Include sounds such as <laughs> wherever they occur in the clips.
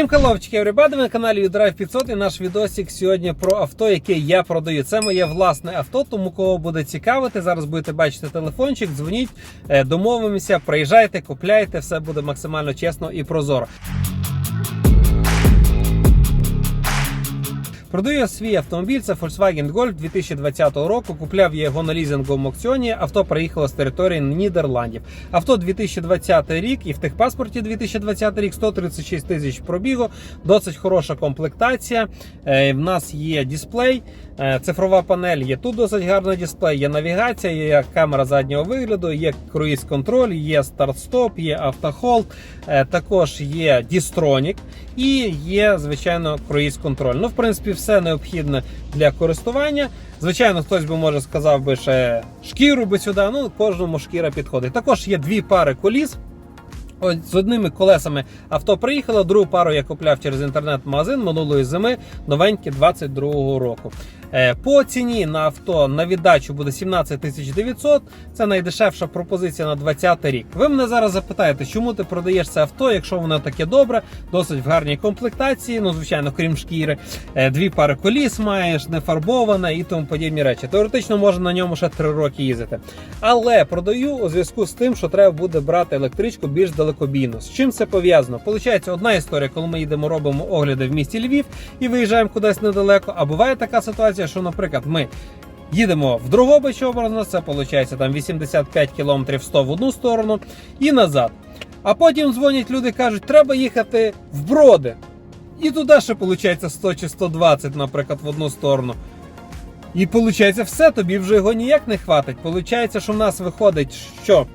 Усім хеловчики, ребята, ви на каналі UDrive 500 і наш відосик сьогодні про авто, яке я продаю. Це моє власне авто, тому кого буде цікавити. Зараз будете бачити телефончик, дзвоніть, е, домовимося, приїжджайте, купляйте, все буде максимально чесно і прозоро. Продаю свій автомобіль, це Volkswagen Golf 2020 року. Купляв я його на лізинговому аукціоні. Авто приїхало з території Нідерландів. Авто 2020 рік і в техпаспорті 2020 рік 136 тисяч пробігу. Досить хороша комплектація. Е, В нас є дисплей, е, цифрова панель. Є тут досить гарний дисплей. Є навігація, є камера заднього вигляду, є круїз-контроль, є старт-стоп, є автохолд. Е, Також є дістронік і є, звичайно, круїз-контроль. Ну, в принципі, все необхідне для користування. Звичайно, хтось би може сказав би ще шкіру би сюди. Ну, кожному шкіра підходить. Також є дві пари коліс. З одними колесами авто приїхало, другу пару я купляв через інтернет-магазин минулої зими, новенькі 22-го року. Е, По ціні на авто на віддачу буде 17 тисяч 900. Це найдешевша пропозиція на 20 рік. Ви мене зараз запитаєте, чому ти продаєш це авто, якщо воно таке добре, досить в гарній комплектації, ну звичайно, крім шкіри, Е, дві пари коліс маєш, не фарбоване і тому подібні речі. Теоретично можна на ньому ще 3 роки їздити. Але продаю у зв'язку з тим, що треба буде брати електричку більш далекобійно. З чим це пов'язано? Получається одна історія, коли ми їдемо, робимо огляди в місті Львів і виїжджаємо кудись недалеко. А буває така ситуація, що, наприклад, ми. Їдемо в Дрогобич образно, це виходить там 85 км 100 в одну сторону і назад. А потім дзвонять люди кажуть, треба їхати в Броди. І туди ще виходить 100 чи 120, наприклад, в одну сторону. І виходить, все, тобі вже його ніяк не хватить. Получається, що в нас виходить, що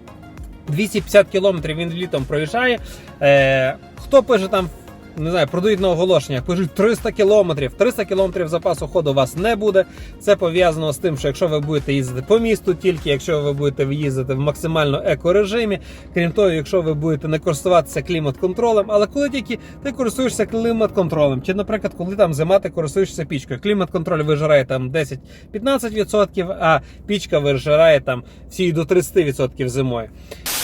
250 кілометрів він літом проїжджає. Е, хто пише там, не знаю, продають на оголошеннях, пишуть 300 кілометрів. 300 кілометрів запасу ходу у вас не буде. Це пов'язано з тим, що якщо ви будете їздити по місту, тільки якщо ви будете їздити в максимально екорежимі, крім того, якщо ви будете не користуватися клімат-контролем, але коли тільки ти користуєшся клімат-контролем, чи, наприклад, коли там зима, ти користуєшся пічкою, клімат-контроль вижирає там 10-15%, а пічка вижирає там всі до 30% зимою.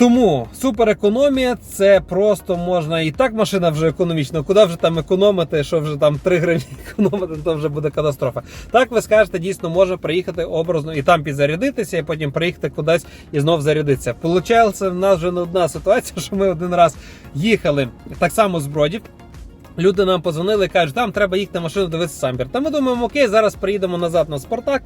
Тому суперекономія це просто можна і так машина вже економічна. Куди вже там економити, що вже там 3 гривні <laughs> економити, то вже буде катастрофа. Так ви скажете, дійсно може приїхати образно і там підзарядитися, і потім приїхати кудись і знов зарядитися. Получається, в нас вже не одна ситуація, <laughs> що ми один раз їхали так само з бродів. Люди нам позвонили кажуть, там треба їхати на машину дивитися самбір. Та ми думаємо, окей, зараз приїдемо назад на Спартак,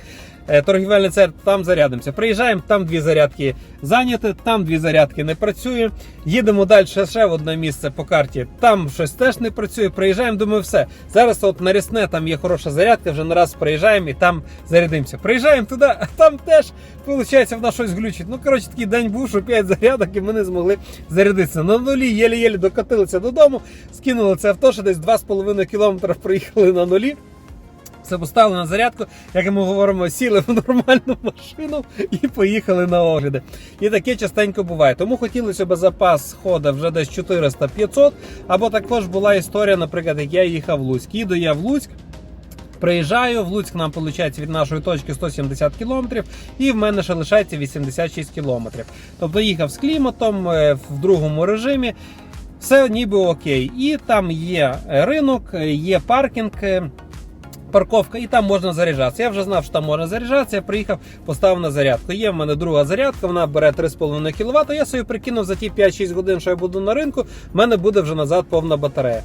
е, торгівельний центр, там зарядимося. Приїжджаємо, там дві зарядки зайняті, там дві зарядки не працює. Їдемо далі ще в одне місце по карті, там щось теж не працює. Приїжджаємо, думаю, все. Зараз от на Рісне там є хороша зарядка, вже не раз приїжджаємо і там зарядимося. Приїжджаємо туди, а там теж, виходить, в нас щось глючить. Ну, коротше, такий день був, що 5 зарядок, і ми не змогли зарядитися. На нулі єлі-єлі докатилися додому, скинули це авто, що десь 2,5 кілометри проїхали на нулі. Все поставили на зарядку, як ми говоримо, сіли в нормальну машину і поїхали на огляди. І таке частенько буває. Тому хотілося б запас хода вже десь 400-500. Або також була історія, наприклад, як я їхав в Луцьк. Їду я в Луцьк. Приїжджаю, в Луцьк нам виходить від нашої точки 170 кілометрів, і в мене ще лишається 86 кілометрів. Тобто їхав з кліматом е, в другому режимі, все ніби окей. І там є ринок, є паркінг. е, Парковка, і там можна заряджатися. Я вже знав, що там можна заряджатися. Я приїхав, поставив на зарядку. Є в мене друга зарядка, вона бере 3,5 кВт. Я собі прикинув за ті 5-6 годин, що я буду на ринку, в мене буде вже назад повна батарея.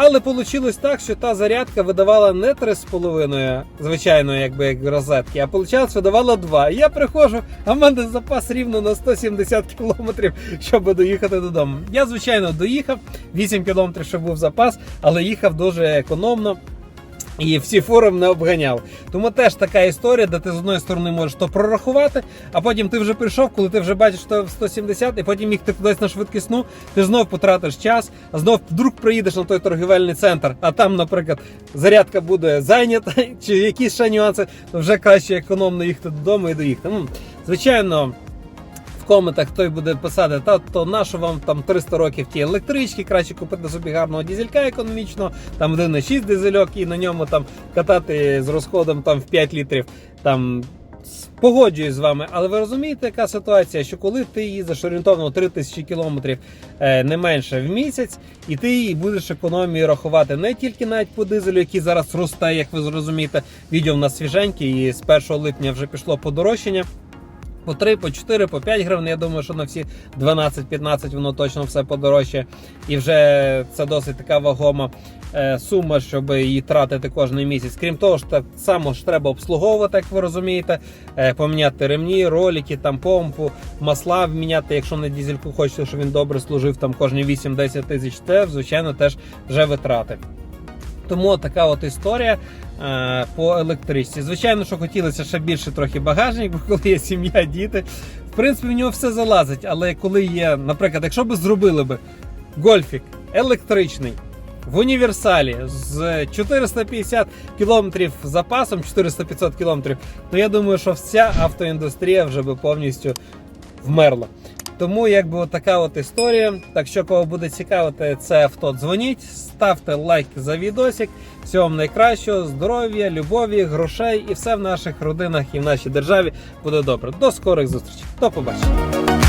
Але вийшло так, що та зарядка видавала не 3,5 звичайної якби як розетки, а виходить, видавала 2. І я приходжу, а в мене запас рівно на 170 кілометрів, щоб доїхати додому. Я, звичайно, доїхав, 8 кілометрів щоб був запас, але їхав дуже економно. І всі форум не обганяли. Тому теж така історія, де ти з одної сторони можеш то прорахувати, а потім ти вже прийшов, коли ти вже бачиш що в 170, і потім їх ти кудись на швидкісну, ти знов потратиш час, а знов вдруг приїдеш на той торгівельний центр, а там, наприклад, зарядка буде зайнята, <laughs> чи якісь ще нюанси, то вже краще економно їхати додому і доїхати. Ну, звичайно. Коментах хто й буде писати, та то на що вам там 300 років ті електрички, краще купити собі гарного дізелька економічного, там 1,6 дизельок і на ньому там катати з розходом там в 5 літрів. Там погоджуюсь з вами, але ви розумієте, яка ситуація, що коли ти їздиш орієнтовно 3000 кілометрів е, не менше в місяць, і ти її будеш економію рахувати не тільки навіть по дизелю, який зараз росте, як ви зрозумієте, відео в нас свіженьке, і з 1 липня вже пішло подорожчання по 3, по 4, по 5 гривень. Я думаю, що на всі 12-15 воно точно все подорожче. І вже це досить така вагома е, сума, щоб її тратити кожен місяць. Крім того, так само ж треба обслуговувати, як ви розумієте, е, поміняти ремні, ролики, там помпу, масла вміняти, якщо на дізельку хочете, щоб він добре служив там кожні 8-10 тисяч, це звичайно теж вже витрати. Тому така от історія е, по електричці. Звичайно, що хотілося ще більше трохи багажник, бо коли є сім'я, діти. В принципі, в нього все залазить, але коли є, наприклад, якщо би зробили би гольфік електричний в універсалі з 450 кілометрів запасом, 400-500 кілометрів, то я думаю, що вся автоіндустрія вже би повністю вмерла. Тому якби така от історія. Так що кого буде цікавити це авто, дзвоніть, ставте лайк за відосик. Всього вам найкращого, здоров'я, любові, грошей і все в наших родинах і в нашій державі буде добре. До скорих зустрічей. До побачення.